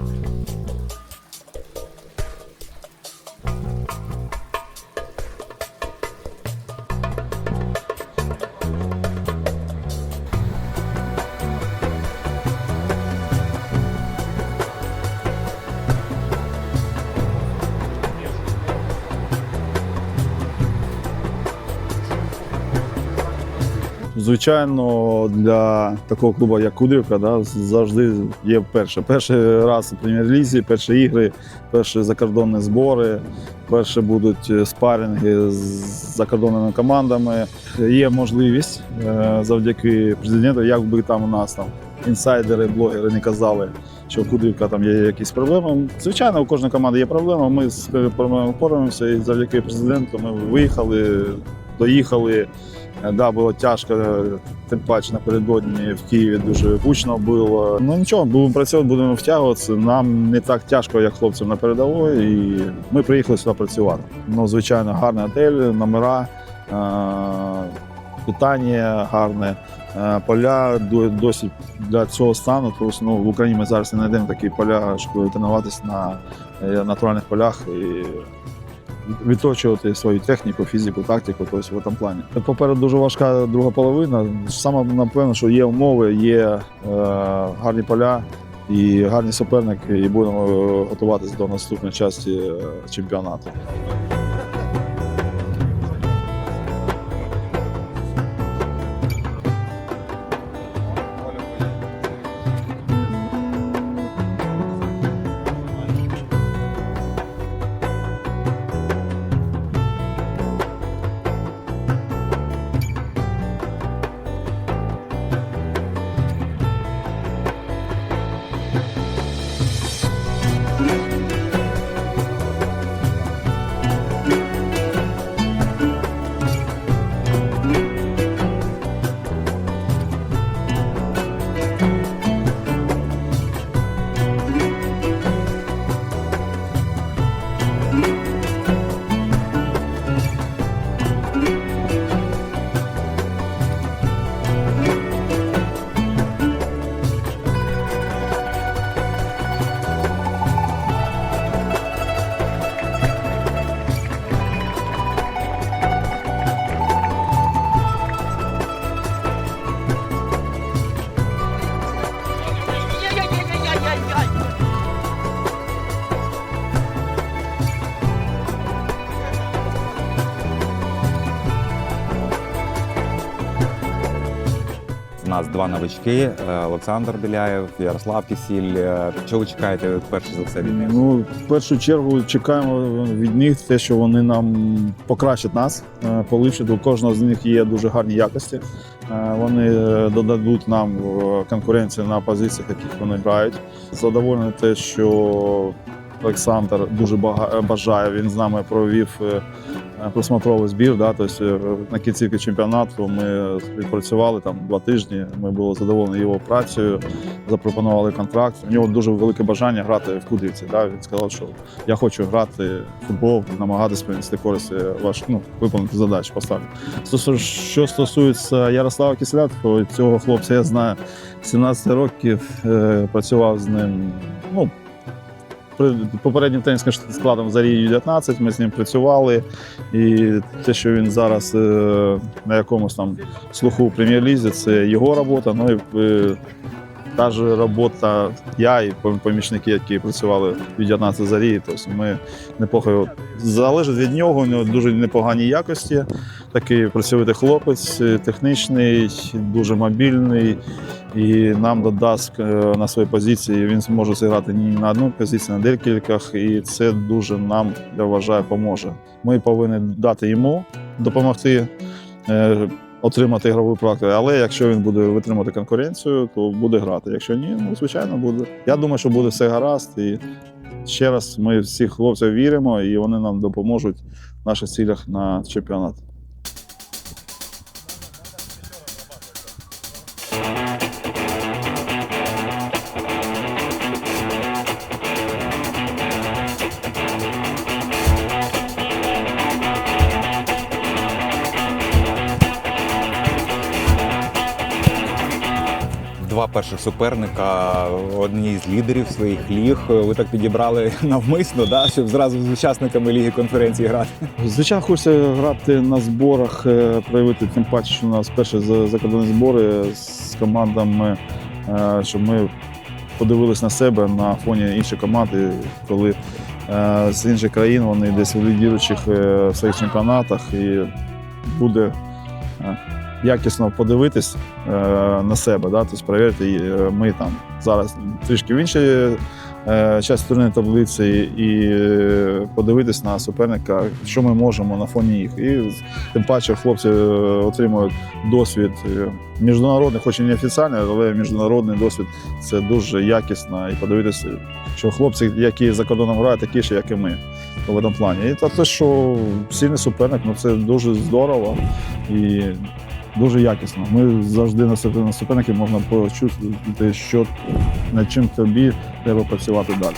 Thank you. Звичайно, для такого клубу, як Кудрівка, да, завжди є перше. Перший раз у прем'єр-лізі, перші ігри, перші закордонні збори, перші будуть спаринги з закордонними командами. Є можливість е, завдяки президенту, як би там у нас там інсайдери, блогери не казали, що Кудрівка там є якісь проблеми. Звичайно, у кожної команди є проблема. Ми з проблемами впораємося і завдяки президенту ми виїхали, доїхали. Е, Да, було тяжко, е, тим паче напередодні в Києві дуже гучно було. Ну нічого, будемо працювати, будемо втягуватися. Нам не так тяжко, як хлопцям на передовій, і ми приїхали сюди працювати. Ну, звичайно, гарний готель, номера, е, питання гарне, поля до- досить для цього стану. Тому ну, в Україні ми зараз не знайдемо такі поля, щоб тренуватися на натуральних полях. І відточувати свою техніку, фізику, тактику, тобто в цьому плані. Попереду дуже важка друга половина. Саме напевно, що є умови, є е, гарні поля і гарні суперники, і будемо готуватися до наступної частини е, чемпіонату. Нас два новички: е, Олександр Біляєв, Ярослав Кисіль. Е, Що ви чекаєте перше за все від них? Ну, в першу чергу чекаємо від них те, що вони нам покращать нас, е, поліпшать. У кожного з них є дуже гарні якості. Е, Вони е, додадуть нам конкуренцію на позиціях, яких вони грають. Задоволений те, що Олександр дуже бажає. Він з нами провів е, просмотровий збір. Да, тобто е, на кінцівці чемпіонату ми відпрацювали там два тижні. Ми були задоволені його працею запропонували контракт. У нього дуже велике бажання грати в Кудрівці. Да? Він сказав, що я хочу грати в футбол, намагатися принести користь е, ваш, ну, виконати задачу поставити. Що стосується Ярослава Кисля, то цього хлопця я знаю 17 років, е, працював з ним. Ну, Попереднім тенісним складом Зарії 19 ми з ним працювали. І те, що він зараз е, на якомусь там слуху у прем'єр-лізі, це його робота. Ну і е, та ж робота я і помічники, які працювали від 19 зарі. Тобто ми неплохо залежить від нього. У нього дуже непогані якості. Такий працьовитий хлопець, е, технічний, дуже мобільний. І нам додасть е, на своїй позиції. Він зможе зіграти не на одну позицію, на декількох, і це дуже нам я вважаю поможе. Ми повинні дати йому допомогти. Отримати ігрову практику. Але якщо він буде витримати конкуренцію, то буде грати. Якщо ні, ну звичайно буде. Я думаю, що буде все гаразд. І ще раз ми всіх хлопців віримо, і вони нам допоможуть в наших цілях на чемпіонат. Два перших суперника, одні з лідерів своїх ліг. Ви так підібрали навмисно, да, щоб зразу з учасниками ліги конференції грати. Звичайно, хочеться грати на зборах, е, проявити тим паче, що у нас перші за- закордонні збори з командами, е, щоб ми подивились на себе на фоні інших команд, коли е, з інших країн вони десь у лідіруючих в своїх чемпіонатах і буде якісно подивитись е, на себе, да, тобто перевірити, е, ми там зараз трішки в іншій е, часть турнірної таблиці і е, подивитись на суперника, що ми можемо на фоні їх. І тим паче хлопці е, отримують досвід е, міжнародний, хоч і не офіційний, але міжнародний досвід це дуже якісно. І подивитися, що хлопці, які за кордоном грають, такі ж, як і ми в цьому плані. І те, що сильний суперник, ну це дуже здорово і дуже якісно. Ми завжди на суперників можна почути, що над чим тобі треба працювати далі.